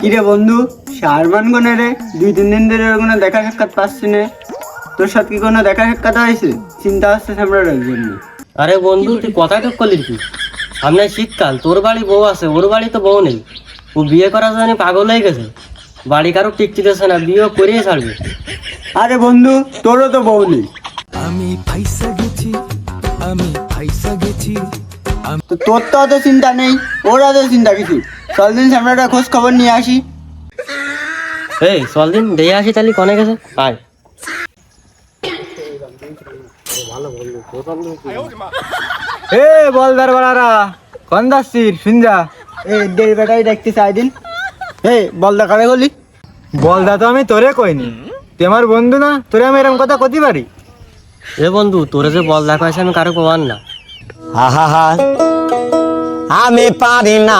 কিরে বন্ধু সারমান কোনে রে? দুই তিন দিন ধরে ওর কোনো দেখা সাক্ষাৎ পাচ্ছি না। তোর সাথে কি কোনো দেখা সাক্ষাৎ হয়েছে? চিন্তা হচ্ছে সামনের জন্য। আরে বন্ধু তুই কথা ঠিক করলি কি? সামনে শীতকাল তোর বাড়ি বউ আছে ওর বাড়ি তো বউ নেই। ও বিয়ে করার জন্য পাগল হয়ে গেছে। বাড়ি কারও টিকটিতেছে না বিয়ে করিয়ে ছাড়বে। আরে বন্ধু তোরও তো বউ নেই। আমি ফাইসা গেছি আমি ফাইসা গেছি তো তোর তো অত চিন্তা নেই ওর অত চিন্তা কিছু। চল দিন সামনেটা খোঁজ খবর নিয়ে আসি। এই চল দিন দিয়ে আসি তাহলে কনে গেছে? আয়। এ কোন দাসির শুনজা। এই দেড় বেটাই দেখতে চাই দিন বলদা কারে বলি বলদা তো আমি তোরে কইনি। তুই আমার বন্ধু না তোরে আমি এরকম কথা কতি পারি? এ বন্ধু তোরে যে বল দেখা হয়েছে আমি কারও কমান না। আমি পারি না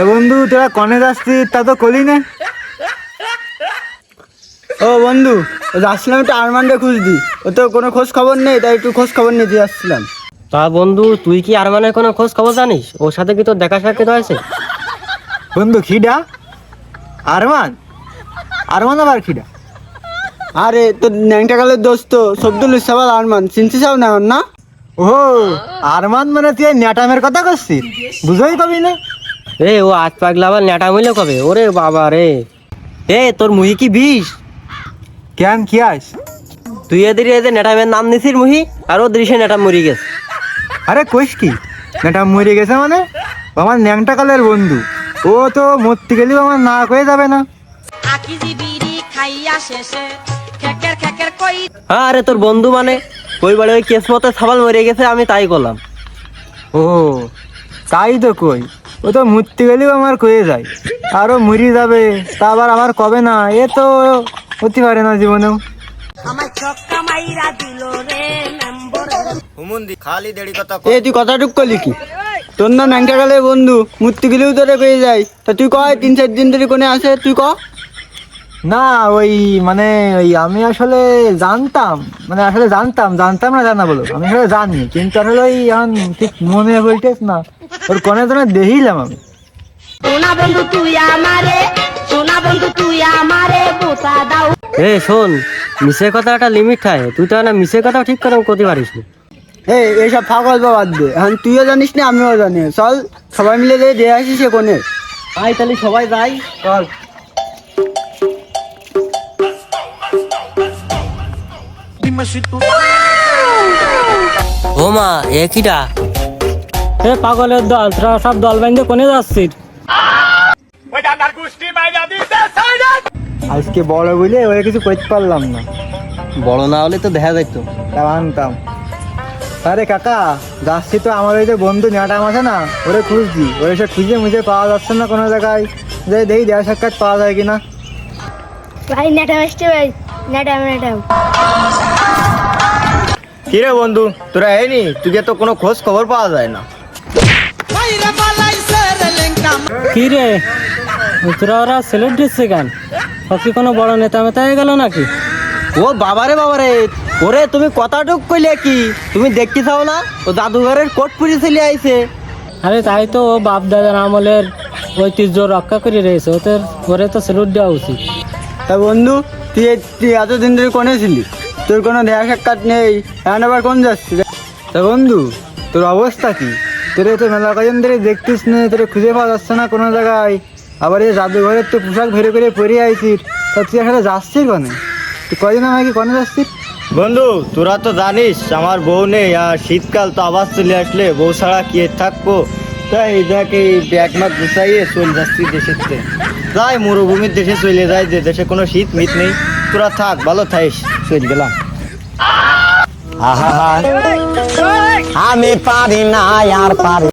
বন্ধু তোরা কনে যাচ্ছি তা তো কলি না। ও বন্ধু যাচ্ছিলাম একটু আরমানটা খুঁজদি ও তো কোনো খোঁজ খবর নেই তাই একটু খোঁজ খবর নিতে যাচ্ছিলাম। তা বন্ধু তুই কি আর মানে কোনো খোঁজ খবর জানিস? ওর সাথে কি তোর দেখা সাক্ষাৎ হয়েছে? বন্ধু খিডা আরমান? আরমান আবার খিডা আরে তোর ন্যাংটা কালের দোস্ত সবদুল ইসাবাল আরমান চিনছিস না না? ও আরমান মানে তুই ন্যাটামের কথা করছিস বুঝতেই পাবি না। এ ও আজ পাগলা আবার নেটা মইলে কবে? ওরে বাবা রে। এ তোর মুহি কি বিষ? কেন কি আস তুই এদের এদের নেটামের নাম নিছিস মুহি আর ও দৃশ্যে নেটা মরি গেছে। আরে কইস কি? ন্যাটা মরে গেছে মানে? আমার ন্যাংটা কালের বন্ধু। ও তো মরতে গেলেও আমার না কয়ে যাবে না। হ্যাঁ আরে তোর বন্ধু মানে? ওই বাড়ি ওই কেস মতো সাবাল মরে গেছে আমি তাই করলাম। ও তাই তো কই। ও তো মরতে গেলেও আমার কয়ে যায়। আরও মরি যাবে তা আবার আমার কবে না? এ তো হতে পারে না জীবনেও। এ তুই করলি কি? তোর না ন্যাংটা বন্ধু মূর্তি গেলেও তোরে পেয়ে যায়। তা তুই কয় তিন চার দিন ধরে কোনে আসে তুই ক? না ওই মানে ওই আমি আসলে জানতাম মানে আসলে জানতাম জানতাম না জানা বলো। আমি আসলে জানি কিন্তু আসলে ওই এখন ঠিক মনে বলতেস না। ওর কনে তো দেখিলাম আমি। সোনা বন্ধু তুই আমারে সোনা বন্ধু তুই আমারে বোতা দাও। এ শোন মিশে কথা একটা লিমিট থাকে তুই তো না মিশে কথা ঠিক করে করতে পারিস না। এই এইসব ফাঁকল বাদ দে। এখন তুইও জানিস না আমিও জানি। চল সবাই মিলে যে দিয়ে আসিস সে কোনে আয় তাহলে সবাই যাই চল। ও মা এ কিটা? এ পাগলের দল তোরা সব দল বেঁধে কোনে যাচ্ছিস? আজকে বড় বলে ওরা কিছু করতে পারলাম না। বড় না হলে তো দেখা যাইতো। তা আনতাম আরে কাকা যাচ্ছি তো আমার ওই যে বন্ধু ন্যাটাম আছে না ওরে খুঁজছি। ওরে সে খুঁজে মুজে পাওয়া যাচ্ছে না কোনো জায়গায়। যে দেখি দেওয়া সাক্ষাৎ পাওয়া যায় কিনা। ভাই নেটাম আসছে ভাই। নেটাম নেটাম কিরে বন্ধু তোরা এনি তুই তো কোনো খোঁজ খবর পাওয়া যায় না। কি রে? তোরা ওরা সিলেক্ট দিচ্ছে কেন? সব কোনো বড় নেতা মেতা হয়ে গেল নাকি? ও বাবারে বাবারে ওরে তুমি কথাটুক কইলে কি? তুমি দেখতে চাও না? ও জাদুঘরের কোট পুরি চলে আইছে। আরে তাই তো ও বাপ দাদার আমলের ঐতিহ্য রক্ষা করে রয়েছে ওদের ওরে তো সেলুট দেওয়া উচিত। তা বন্ধু তুই তুই এতদিন ধরে কোনে ছিলি? তোর কোনো দেখা সাক্ষাৎ নেই এখন আবার কোন যাচ্ছিস? তা বন্ধু তোর অবস্থা কি? তোরে তো মেলা কজন ধরে দেখতিস না, তোরে খুঁজে পাওয়া যাচ্ছে না কোনো জায়গায়। আবার এই জাদুঘরের তো পোশাক ভরে করে পরে আইছিস তা তুই আসলে যাচ্ছিস কনে? তুই কদিন আমাকে কনে যাচ্ছিস? বন্ধু, তোরা তো জানিস, আমার বউ নেই, আর শীতকাল তো আবার চলে আসলে, বউ ছাড়া কি থাকব? তাই যাকে ব্যাগ মাছ গুছাইয়ে চলে যাচ্ছি থেকে। যাই, মরুভূমির দেশে চলে যায় যে দেশে কোনো শীত মিত নেই। তোরা থাক, ভালো থাইস চলে গেলাম। আমি পারি না আর পারি